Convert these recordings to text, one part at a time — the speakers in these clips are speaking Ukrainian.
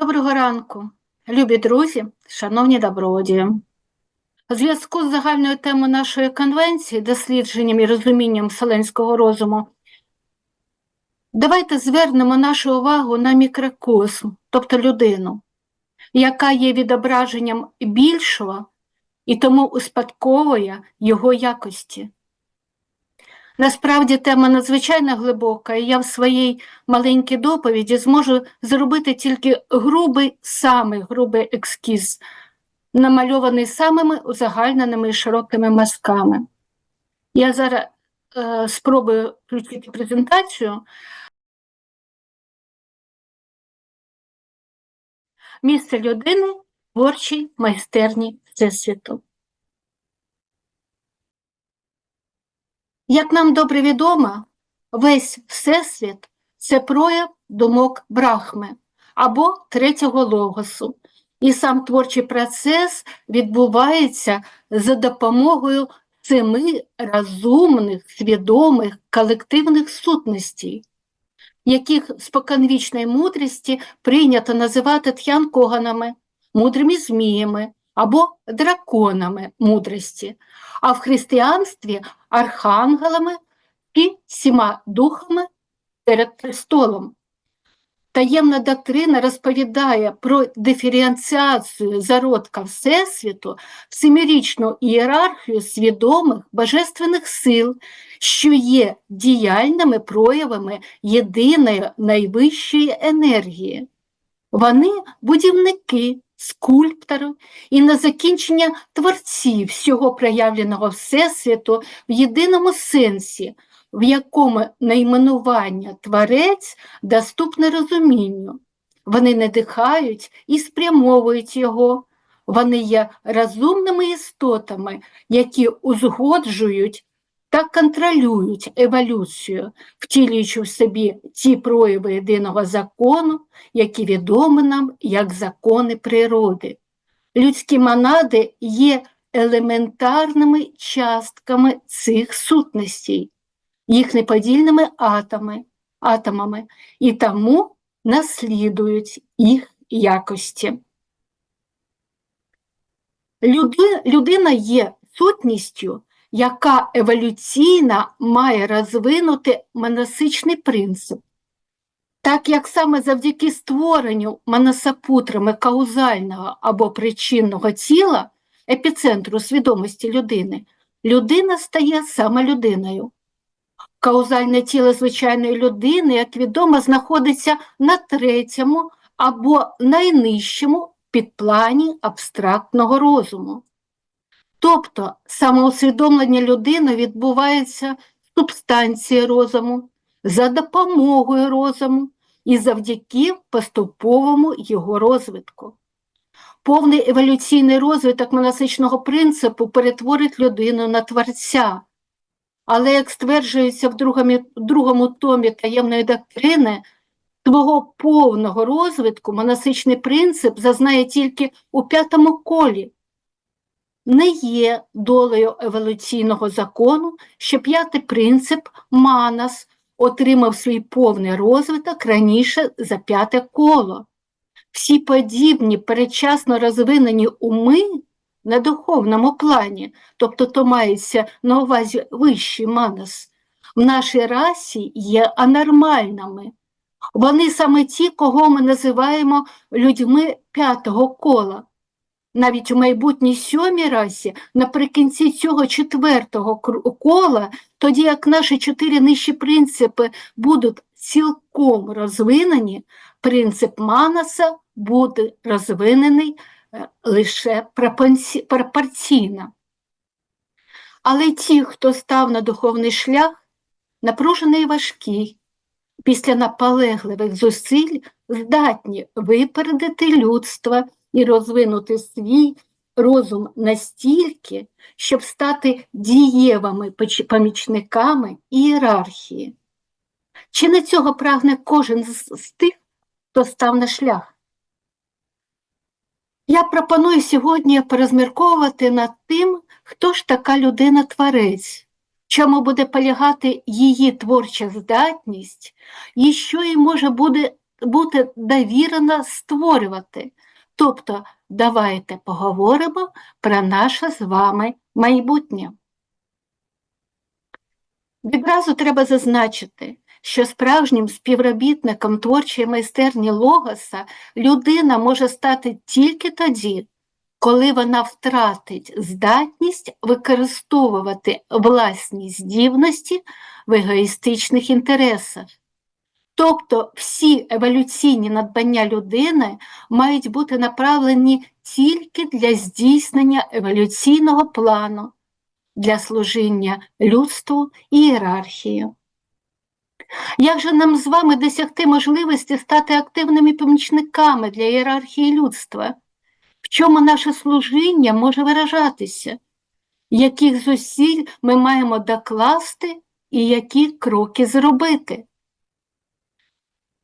Доброго ранку, любі друзі, шановні добродії. У зв'язку з загальною темою нашої конвенції, дослідженням і розумінням вселенського розуму, давайте звернемо нашу увагу на мікрокосм, тобто людину, яка є відображенням більшого і тому успадковує його якості. Насправді тема надзвичайно глибока, і я в своїй маленькій доповіді зможу зробити тільки грубий, самий грубий екскіз, намальований самими узагальненими і широкими мазками. Я зараз е, спробую включити презентацію. Місце людини творчій майстерні Всесвіту. Як нам добре відомо, весь Всесвіт це прояв думок Брахми або третього логосу, і сам творчий процес відбувається за допомогою семи розумних, свідомих колективних сутностей, яких споконвічної мудрості прийнято називати т'янкоганами, мудрими зміями або драконами мудрості, а в християнстві архангелами і сіма духами перед престолом. Таємна доктрина розповідає про диференціацію зародка Всесвіту, семирічну ієрархію свідомих божественних сил, що є діяльними проявами єдиної найвищої енергії. Вони будівники, скульптори і на закінчення творці всього проявленого Всесвіту в єдиному сенсі, в якому найменування творець доступне розумінню. Вони надихають і спрямовують його. Вони є розумними істотами, які узгоджують та контролюють еволюцію, втілюючи в собі ті прояви єдиного закону, які відомі нам як закони природи. Людські монади є елементарними частками цих сутностей, їх неподільними атоми, атомами, і тому наслідують їх якості. Люди, людина є сутністю, яка еволюційно має розвинути моносичний принцип. Так як саме завдяки створенню моносапутрами каузального або причинного тіла, епіцентру свідомості людини, людина стає саме людиною. Каузальне тіло звичайної людини, як відомо, знаходиться на третьому або найнижчому підплані абстрактного розуму. Тобто самоусвідомлення людини відбувається в субстанції розуму, за допомогою розуму і завдяки поступовому його розвитку. Повний еволюційний розвиток монасичного принципу перетворить людину на творця. Але, як стверджується в другому, другому томі таємної доктрини, свого повного розвитку монасичний принцип зазнає тільки у п'ятому колі не є долею еволюційного закону, що п'ятий принцип Манас отримав свій повний розвиток раніше за п'яте коло. Всі подібні передчасно розвинені уми на духовному плані, тобто то мається на увазі вищий манас, в нашій расі є анормальними. Вони саме ті, кого ми називаємо людьми п'ятого кола навіть у майбутній сьомій расі, наприкінці цього четвертого кола, тоді як наші чотири нижчі принципи будуть цілком розвинені, принцип Манаса буде розвинений е, лише пропорційно. Але ті, хто став на духовний шлях, напружений і важкий, після наполегливих зусиль здатні випередити людство і розвинути свій розум настільки, щоб стати дієвими помічниками ієрархії. Чи не цього прагне кожен з тих, хто став на шлях? Я пропоную сьогодні порозмірковувати над тим, хто ж така людина-творець, чому буде полягати її творча здатність, і що їй може буде бути довірено створювати. Тобто, давайте поговоримо про наше з вами майбутнє. Відразу треба зазначити, що справжнім співробітником творчої майстерні Логоса людина може стати тільки тоді, коли вона втратить здатність використовувати власні здібності в егоїстичних інтересах. Тобто всі еволюційні надбання людини мають бути направлені тільки для здійснення еволюційного плану, для служіння людству і ієрархії. Як же нам з вами досягти можливості стати активними помічниками для ієрархії людства? В чому наше служіння може виражатися? Яких зусиль ми маємо докласти і які кроки зробити?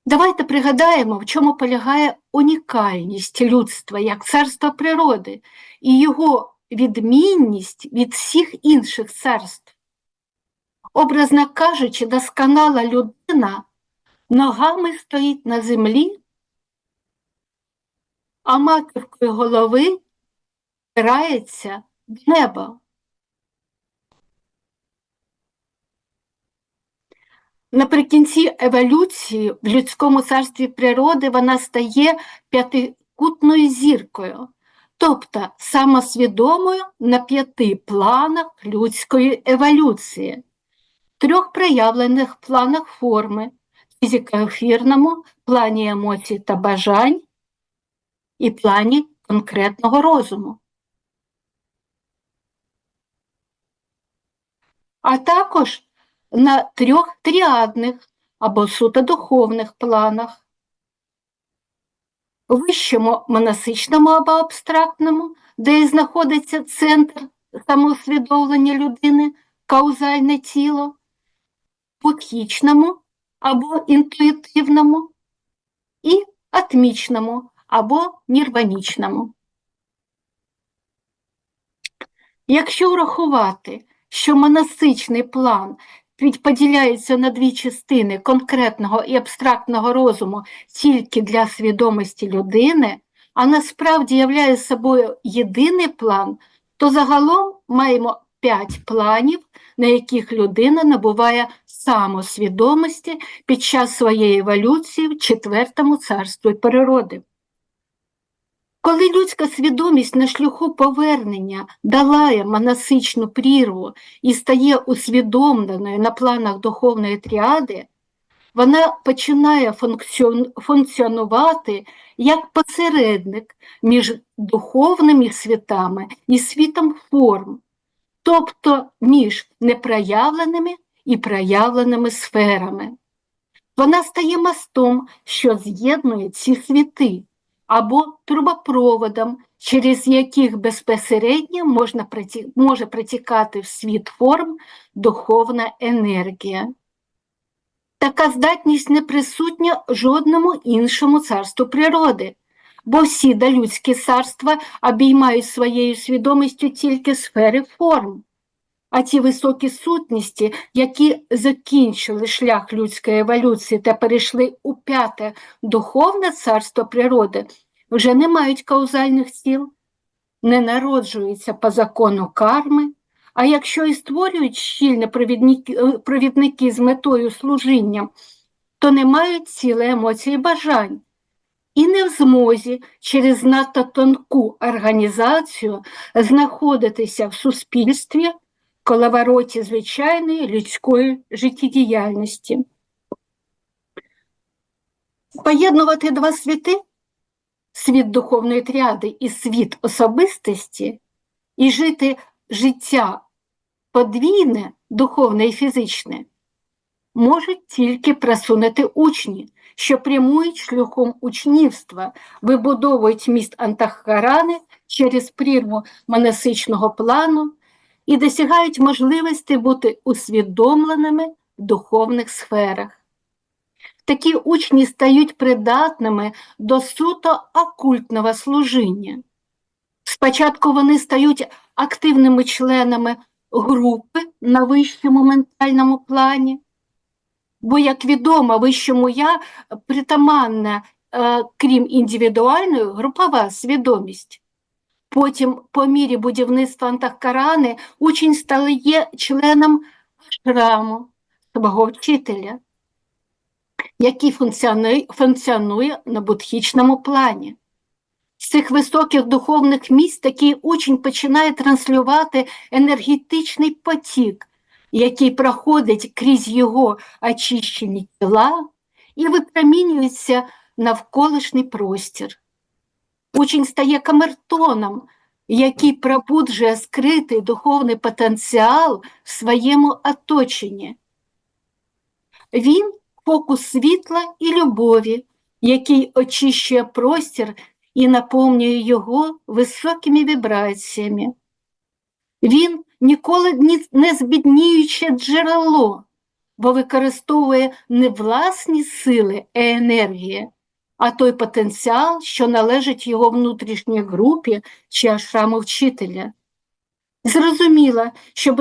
Давайте пригадаємо, в чому полягає унікальність людства як царства природи і його відмінність від всіх інших царств. Образно кажучи, досконала людина ногами стоїть на землі, а маківкою голови впирається в небо. Наприкінці еволюції в людському царстві природи вона стає п'ятикутною зіркою, тобто самосвідомою на п'яти планах людської еволюції, трьох проявлених планах форми, фізико-ефірному, плані емоцій та бажань і плані конкретного розуму. А також на трьох тріадних або суто духовних планах. Вищому монасичному або абстрактному, де і знаходиться центр самоусвідомлення людини, каузальне тіло, похічному або інтуїтивному і атмічному або нірванічному. Якщо врахувати, що монастичний план поділяється на дві частини конкретного і абстрактного розуму тільки для свідомості людини, а насправді являє собою єдиний план, то загалом маємо п'ять планів, на яких людина набуває самосвідомості під час своєї еволюції в четвертому царстві природи. Коли людська свідомість на шляху повернення долає монасичну прірву і стає усвідомленою на планах духовної тріади, вона починає функціонувати як посередник між духовними світами і світом форм, тобто між непроявленими і проявленими сферами. Вона стає мостом, що з'єднує ці світи або трубопроводом, через яких безпосередньо можна може притікати в світ форм духовна енергія. Така здатність не присутня жодному іншому царству природи, бо всі долюдські царства обіймають своєю свідомістю тільки сфери форм. А ті високі сутності, які закінчили шлях людської еволюції та перейшли у п'яте духовне царство природи, вже не мають каузальних ціл, не народжуються по закону карми, а якщо і створюють провідники, е, провідники з метою служіння, то не мають ціле емоції бажань. І не в змозі через надто тонку організацію знаходитися в суспільстві коловороті звичайної людської життєдіяльності. Поєднувати два світи світ духовної тріади і світ особистості, і жити життя подвійне, духовне і фізичне, можуть тільки просунути учні, що прямують шляхом учнівства, вибудовують міст Антахарани через прірву монасичного плану і досягають можливості бути усвідомленими в духовних сферах. Такі учні стають придатними до суто окультного служіння. Спочатку вони стають активними членами групи на вищому ментальному плані, Бо, як відомо, вищому я притаманна, е, крім індивідуальної, групова свідомість. Потім, по мірі будівництва Антахкарани, учень стає членом шраму свого вчителя, який функціонує, функціонує на будхічному плані. З цих високих духовних місць такий учень починає транслювати енергетичний потік, який проходить крізь його очищені тіла і випромінюється навколишній простір. Учень стає камертоном, який пробуджує скритий духовний потенціал в своєму оточенні. Він фокус світла і любові, який очищує простір і наповнює його високими вібраціями. Він ніколи не збідніюче джерело, бо використовує не власні сили і енергії, а той потенціал, що належить його внутрішній групі чи ашраму вчителя. Зрозуміло, що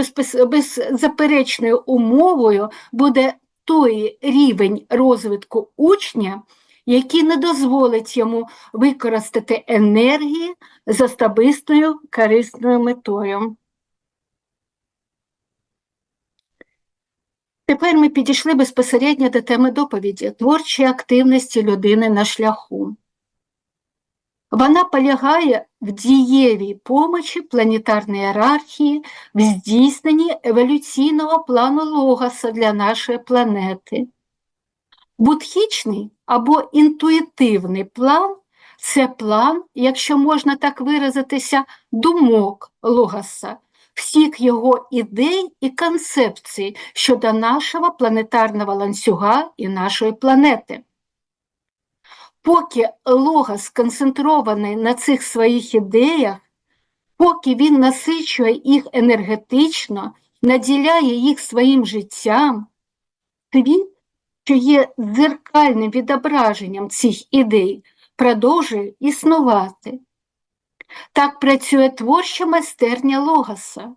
беззаперечною умовою буде той рівень розвитку учня, який не дозволить йому використати енергії за стабистою корисною метою. Тепер ми підійшли безпосередньо до теми доповіді творчої активності людини на шляху. Вона полягає в дієвій помочі планетарної ієрархії в здійсненні еволюційного плану Логоса для нашої планети. Будхічний або інтуїтивний план це план, якщо можна так виразитися, думок Логоса, всіх його ідей і концепцій щодо нашого планетарного ланцюга і нашої планети. Поки Логос сконцентрований на цих своїх ідеях, поки він насичує їх енергетично, наділяє їх своїм життям, світ, що є дзеркальним відображенням цих ідей, продовжує існувати. Так працює творча майстерня Логоса.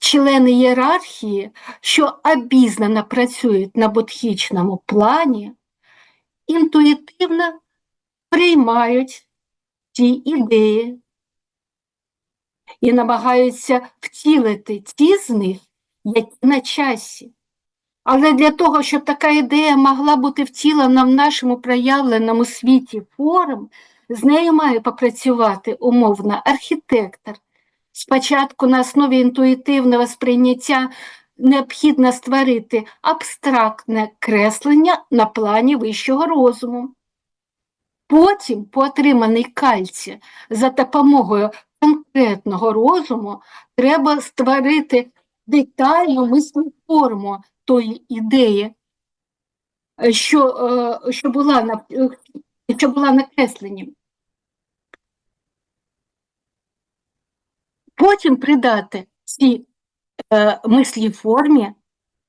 Члени ієрархії, що обізнано працюють на будхічному плані, інтуїтивно приймають ті ідеї і намагаються втілити ті з них, які на часі. Але для того, щоб така ідея могла бути втілена в нашому проявленому світі форм, з нею має попрацювати умовно архітектор. Спочатку на основі інтуїтивного сприйняття необхідно створити абстрактне креслення на плані вищого розуму. Потім, по отриманій кальці, за допомогою конкретного розуму, треба створити детальну мислову форму тої ідеї, що, е, що, була, на, е, що була накресленням. Потім придати цій е, мислі формі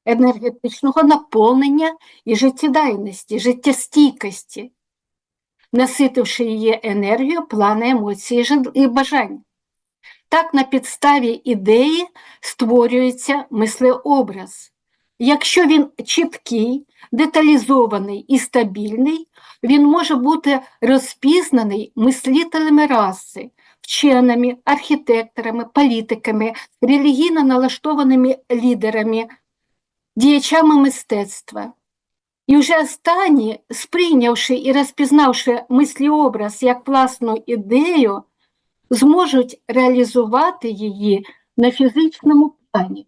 енергетичного наповнення і життєдайності, життєстійкості, наситивши її енергію, плани, емоції і бажань. Так на підставі ідеї створюється мислеобраз. Якщо він чіткий, деталізований і стабільний, він може бути розпізнаний мислителями раси, вченими, архітекторами, політиками, релігійно налаштованими лідерами, діячами мистецтва. І вже останні, сприйнявши і розпізнавши мисліобраз як власну ідею, зможуть реалізувати її на фізичному плані.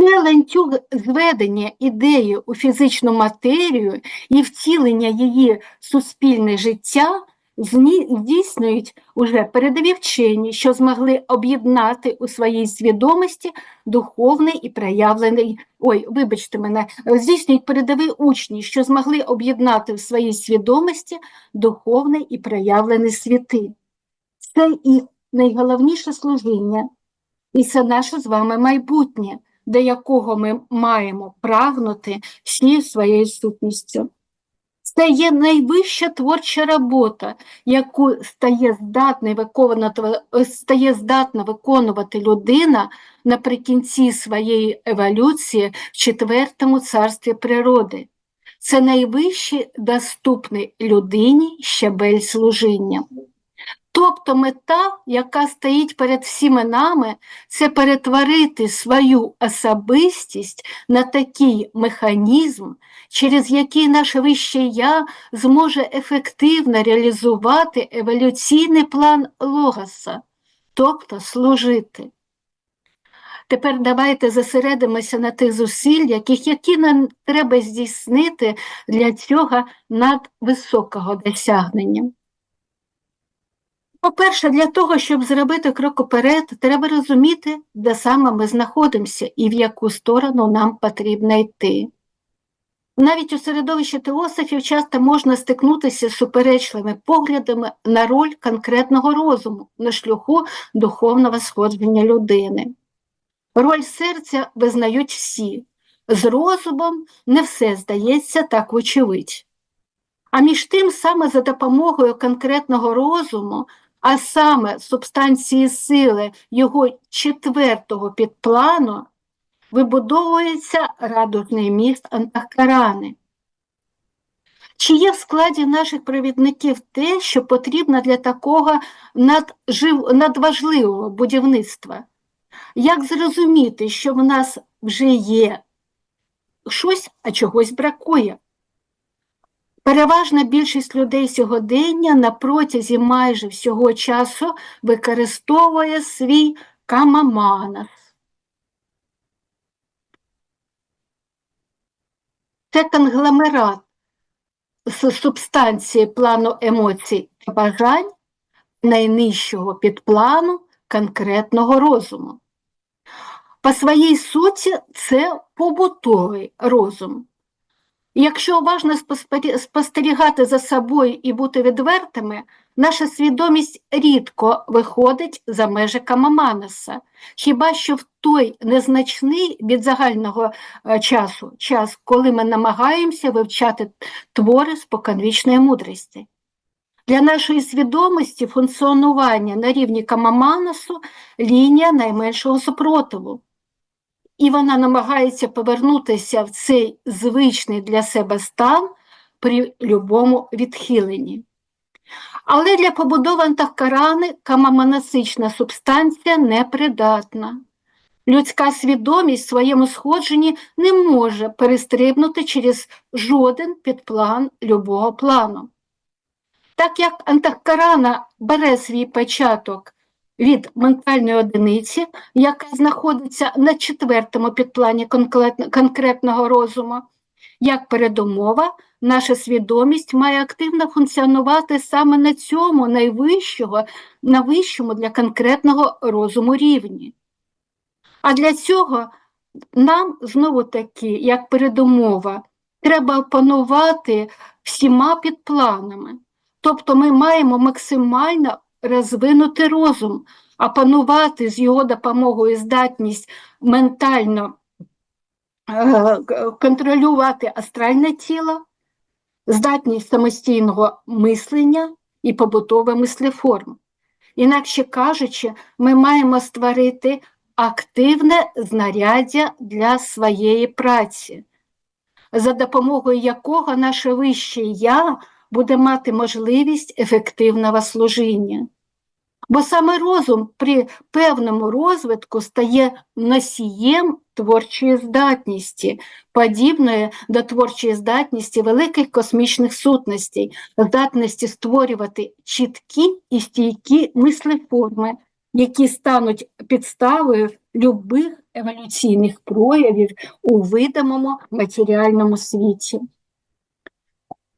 Це ланцюг зведення ідеї у фізичну матерію і втілення її суспільне життя здійснюють уже передові вчені, що змогли об'єднати у своїй свідомості духовний і проявлений, ой, вибачте мене, здійснюють передові учні, що змогли об'єднати в своїй свідомості духовний і проявлений світи. Це їх найголовніше служіння, і це наше з вами майбутнє, до якого ми маємо прагнути всі своєю сутністю. Це є найвища творча робота, яку стає здатна виконувати, стає здатна виконувати людина наприкінці своєї еволюції в четвертому царстві природи. Це найвищий доступний людині щабель служіння. Тобто мета, яка стоїть перед всіми нами, це перетворити свою особистість на такий механізм, через який наше вище я зможе ефективно реалізувати еволюційний план Логоса, тобто служити. Тепер давайте зосередимося на тих зусиллях, які нам треба здійснити для цього надвисокого досягнення. По-перше, для того, щоб зробити крок уперед, треба розуміти, де саме ми знаходимося і в яку сторону нам потрібно йти. Навіть у середовищі теософів часто можна стикнутися з суперечливими поглядами на роль конкретного розуму на шляху духовного сходження людини. Роль серця визнають всі, з розумом не все здається так вочевидь. А між тим, саме за допомогою конкретного розуму, а саме субстанції сили його четвертого підплану, вибудовується радужний міст Антахкарани. Чи є в складі наших провідників те, що потрібно для такого наджив... надважливого будівництва? Як зрозуміти, що в нас вже є щось, а чогось бракує? Переважна більшість людей сьогодення на протязі майже всього часу використовує свій камаманас. Це конгломерат субстанції плану емоцій та бажань найнижчого підплану конкретного розуму. По своїй суті, це побутовий розум. Якщо уважно спостерігати за собою і бути відвертими, наша свідомість рідко виходить за межі Камаманеса, хіба що в той незначний від загального часу час, коли ми намагаємося вивчати твори споконвічної мудрості. Для нашої свідомості функціонування на рівні Камаманесу лінія найменшого супротиву і вона намагається повернутися в цей звичний для себе стан при любому відхиленні. Але для побудови антакарани камаманасична субстанція непридатна. Людська свідомість в своєму сходженні не може перестрибнути через жоден підплан любого плану. Так як антакарана бере свій початок від ментальної одиниці, яка знаходиться на четвертому підплані конкретного розуму. Як передумова, наша свідомість має активно функціонувати саме на цьому найвищого, на вищому для конкретного розуму рівні. А для цього нам знову таки, як передумова, треба опанувати всіма підпланами. Тобто ми маємо максимально розвинути розум, опанувати з його допомогою здатність ментально е, контролювати астральне тіло, здатність самостійного мислення і побутове мислеформ. Інакше кажучи, ми маємо створити активне знаряддя для своєї праці, за допомогою якого наше вище я буде мати можливість ефективного служіння. Бо саме розум при певному розвитку стає носієм творчої здатності, подібної до творчої здатності великих космічних сутностей, здатності створювати чіткі і стійкі мислеформи, які стануть підставою любих еволюційних проявів у видимому матеріальному світі.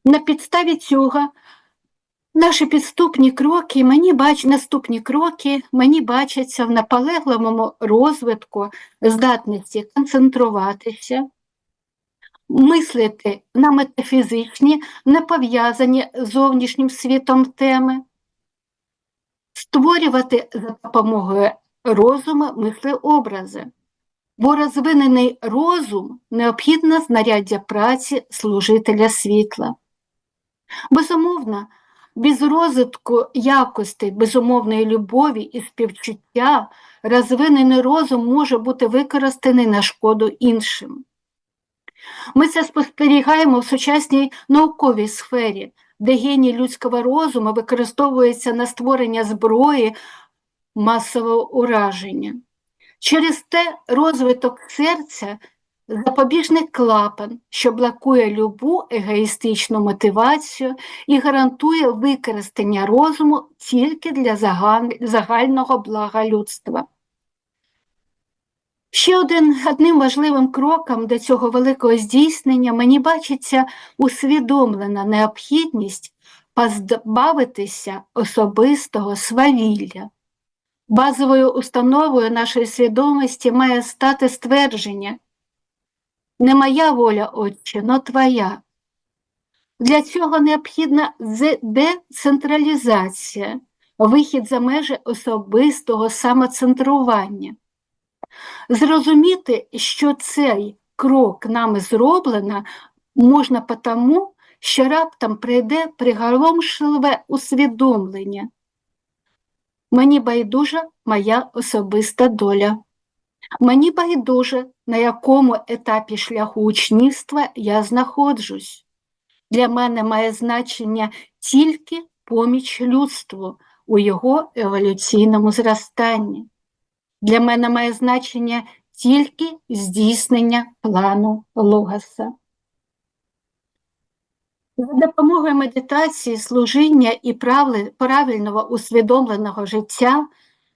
На підставі цього наші підступні кроки, мені бач, наступні кроки мені бачаться в наполегливому розвитку здатності концентруватися, мислити на метафізичні, не пов'язані з зовнішнім світом теми, створювати за допомогою розуму мислеобрази. Бо розвинений розум необхідне знаряддя праці служителя світла. Безумовно, без розвитку якостей безумовної любові і співчуття розвинений розум може бути використаний на шкоду іншим. Ми це спостерігаємо в сучасній науковій сфері, де геній людського розуму використовується на створення зброї масового ураження. Через те розвиток серця запобіжний клапан, що блокує любу егоїстичну мотивацію і гарантує використання розуму тільки для загального блага людства. Ще один одним важливим кроком до цього великого здійснення мені бачиться усвідомлена необхідність позбавитися особистого свавілля. Базовою установою нашої свідомості має стати ствердження не моя воля, Отче, но твоя. Для цього необхідна децентралізація, вихід за межі особистого самоцентрування. Зрозуміти, що цей крок нами зроблено, можна потому, що раптом прийде приголомшливе усвідомлення. Мені байдужа моя особиста доля. Мені байдуже, на якому етапі шляху учнівства я знаходжусь. Для мене має значення тільки поміч людству у його еволюційному зростанні. Для мене має значення тільки здійснення плану Логоса. За допомогою медитації, служіння і правильного усвідомленого життя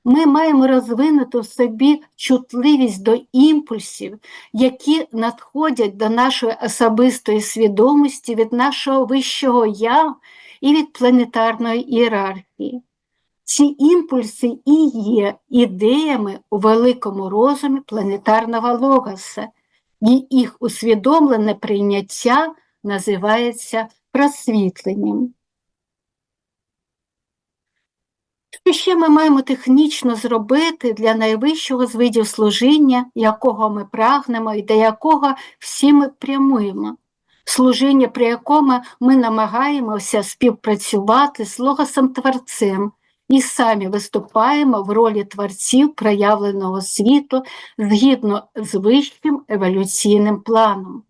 ми маємо розвинути в собі чутливість до імпульсів, які надходять до нашої особистої свідомості від нашого вищого я і від планетарної ієрархії. Ці імпульси і є ідеями у великому розумі планетарного логоса, і їх усвідомлене прийняття називається просвітленням. Що ще ми маємо технічно зробити для найвищого з видів служіння, якого ми прагнемо і до якого всі ми прямуємо? Служіння, при якому ми намагаємося співпрацювати з Логосом Творцем і самі виступаємо в ролі творців проявленого світу згідно з вищим еволюційним планом.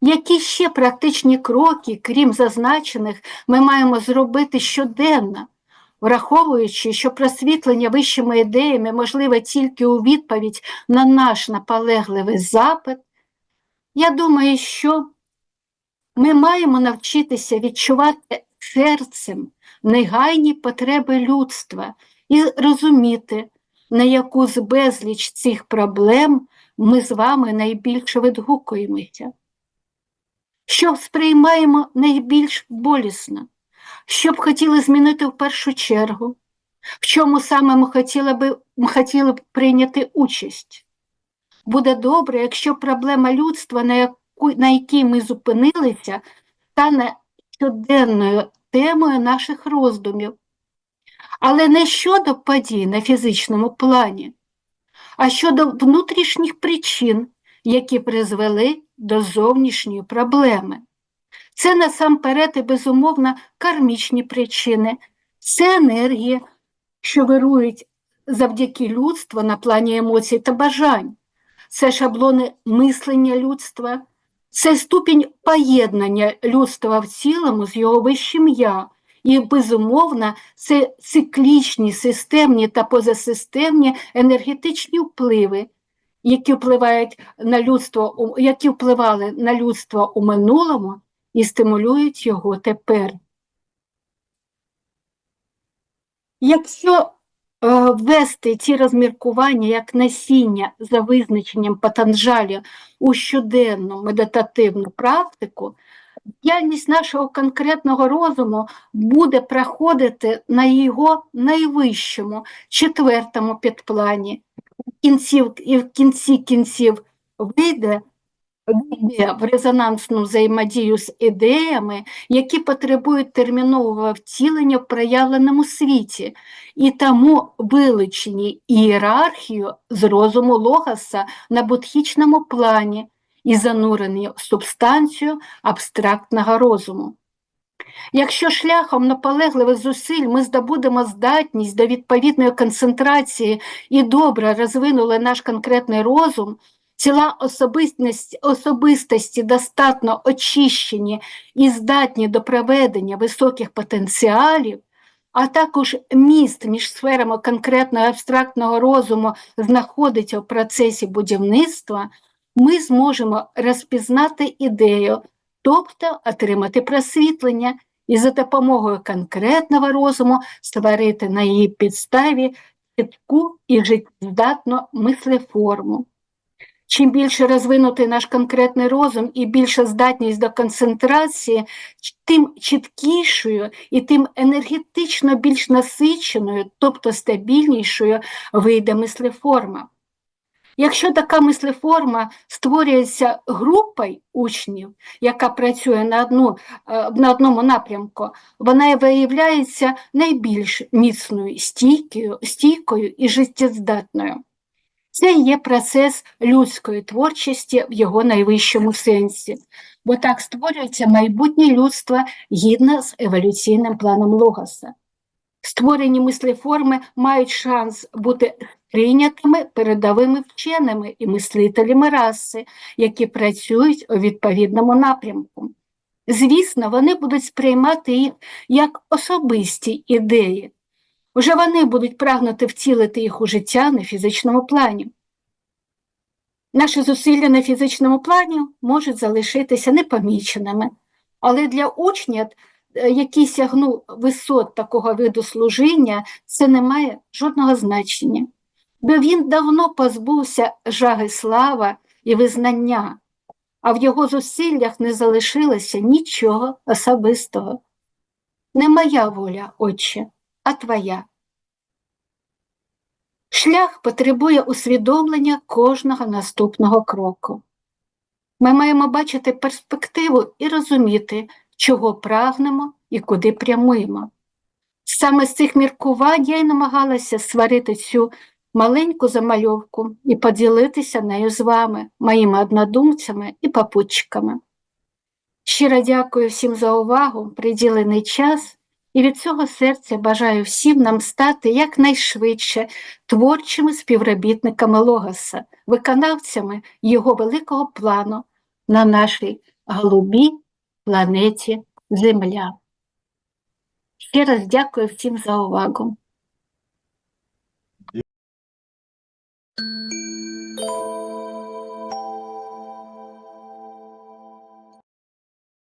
Які ще практичні кроки, крім зазначених, ми маємо зробити щоденно, враховуючи, що просвітлення вищими ідеями можливе тільки у відповідь на наш наполегливий запит, я думаю, що ми маємо навчитися відчувати серцем негайні потреби людства і розуміти, на яку з безліч цих проблем ми з вами найбільше відгукуємося, що сприймаємо найбільш болісно, що б хотіли змінити в першу чергу, в чому саме ми хотіли б, ми хотіли б прийняти участь. Буде добре, якщо проблема людства, на яку, на якій ми зупинилися, стане щоденною темою наших роздумів, але не щодо подій на фізичному плані, а щодо внутрішніх причин, які призвели до зовнішньої проблеми. Це насамперед і безумовно кармічні причини, це енергія, що вирують завдяки людству на плані емоцій та бажань, це шаблони мислення людства, це ступінь поєднання людства в цілому з його вищим я. І, безумовно, це циклічні системні та позасистемні енергетичні впливи, які впливають на людство, які впливали на людство у минулому і стимулюють його тепер. Якщо е, ввести ці розміркування як насіння за визначенням Патанджалі у щоденну медитативну практику, діяльність нашого конкретного розуму буде проходити на його найвищому, четвертому підплані, і в кінці кінців вийде війде в резонансну взаємодію з ідеями, які потребують термінового втілення в проявленому світі, і тому вилучені ієрархію з розуму логоса на будхічному плані і занурені в субстанцію абстрактного розуму. Якщо шляхом наполегливих зусиль ми здобудемо здатність до відповідної концентрації і добре розвинули наш конкретний розум, тіла особистості, особистості достатньо очищені і здатні до проведення високих потенціалів, а також міст між сферами конкретного абстрактного розуму знаходиться в процесі будівництва, ми зможемо розпізнати ідею, тобто отримати просвітлення і за допомогою конкретного розуму створити на її підставі чітку і життєздатну мислеформу. Чим більше розвинутий наш конкретний розум і більша здатність до концентрації, тим чіткішою і тим енергетично більш насиченою, тобто стабільнішою вийде мислеформа. Якщо така мислеформа створюється групою учнів, яка працює на, одну, е, на одному напрямку, вона виявляється найбільш міцною, стійкою, стійкою і життєздатною. Це є процес людської творчості в його найвищому сенсі, бо так створюється майбутнє людство гідно з еволюційним планом Логоса. Створені мислеформи мають шанс бути прийнятими передовими вченими і мислителями раси, які працюють у відповідному напрямку. Звісно, вони будуть сприймати їх як особисті ідеї. Уже вони будуть прагнути втілити їх у життя на фізичному плані. Наші зусилля на фізичному плані можуть залишитися непоміченими, але для учня, е, який сягнув висот такого виду служіння, це не має жодного значення, бо він давно позбувся жаги слава і визнання, а в його зусиллях не залишилося нічого особистого. Не моя воля, Отче, а твоя. Шлях потребує усвідомлення кожного наступного кроку. Ми маємо бачити перспективу і розуміти, чого прагнемо і куди прямуємо. Саме з цих міркувань я й намагалася сварити цю маленьку замальовку і поділитися нею з вами, моїми однодумцями і попутчиками. Щиро дякую всім за увагу, приділений час, і від цього серця бажаю всім нам стати якнайшвидше творчими співробітниками Логоса, виконавцями його великого плану на нашій голубій планеті Земля. Ще раз дякую всім за увагу.